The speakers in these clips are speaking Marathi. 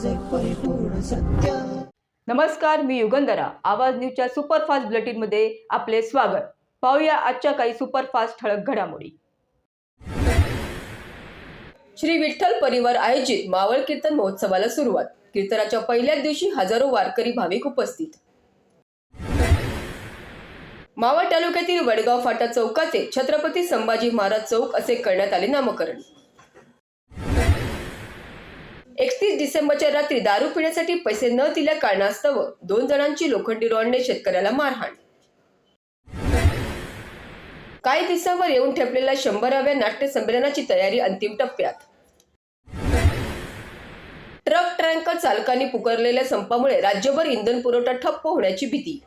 माझे परिपूर्ण सत्य. नमस्कार मी युगंधरा. आवाज न्यूजच्या सुपरफास्ट बुलेटिनमध्ये आपले स्वागत. पाहूया आजच्या काही सुपरफास्ट ठळक घडामोडी. श्री विठ्ठल परिवार आयोजित मावळ कीर्तन महोत्सवाला सुरुवात. कीर्तनाच्या पहिल्याच दिवशी हजारो वारकरी भाविक उपस्थित. मावळ तालुक्यातील वडगाव फाटा चौकाचे छत्रपती संभाजी महाराज चौक असे करण्यात आले नामकरण. एकतीस डिसेंबरच्या रात्री दारू पिण्यासाठी पैसे न दिल्या कारणास्तव दोन जणांची लोखंडी रॉडने शेतकऱ्याला मारहाण. काही दिवसांवर येऊन ठेपलेल्या शंभराव्या नाट्य संमेलनाची तयारी अंतिम टप्प्यात. ट्रक ट्रँकर चालकांनी पुकारलेल्या संपामुळे राज्यभर इंधन पुरवठा ठप्प होण्याची भीती.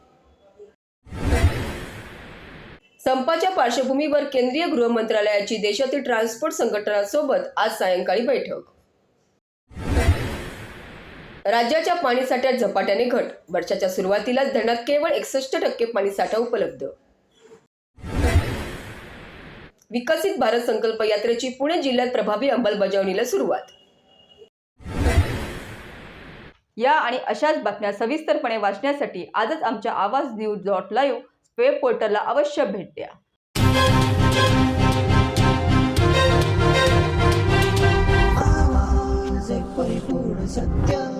संपाच्या पार्श्वभूमीवर केंद्रीय गृह मंत्रालयाची देशातील ट्रान्सपोर्ट संघटनांसोबत आज सायंकाळी बैठक. राज्याच्या पाणीसाठ्यात झपाट्याने घट. वर्षाच्या सुरुवातीलाच धरणात केवळ एकसष्ट टक्के पाणीसाठा उपलब्ध. विकसित भारत संकल्प यात्रेची पुणे जिल्ह्यात प्रभावी अंमलबजावणीला सुरुवात. या आणि अशाच बातम्या सविस्तरपणे वाचण्यासाठी आजच आमच्या आवाज न्यूज डॉट लाईव्ह वेब पोर्टलला अवश्य भेट द्या. सत्य.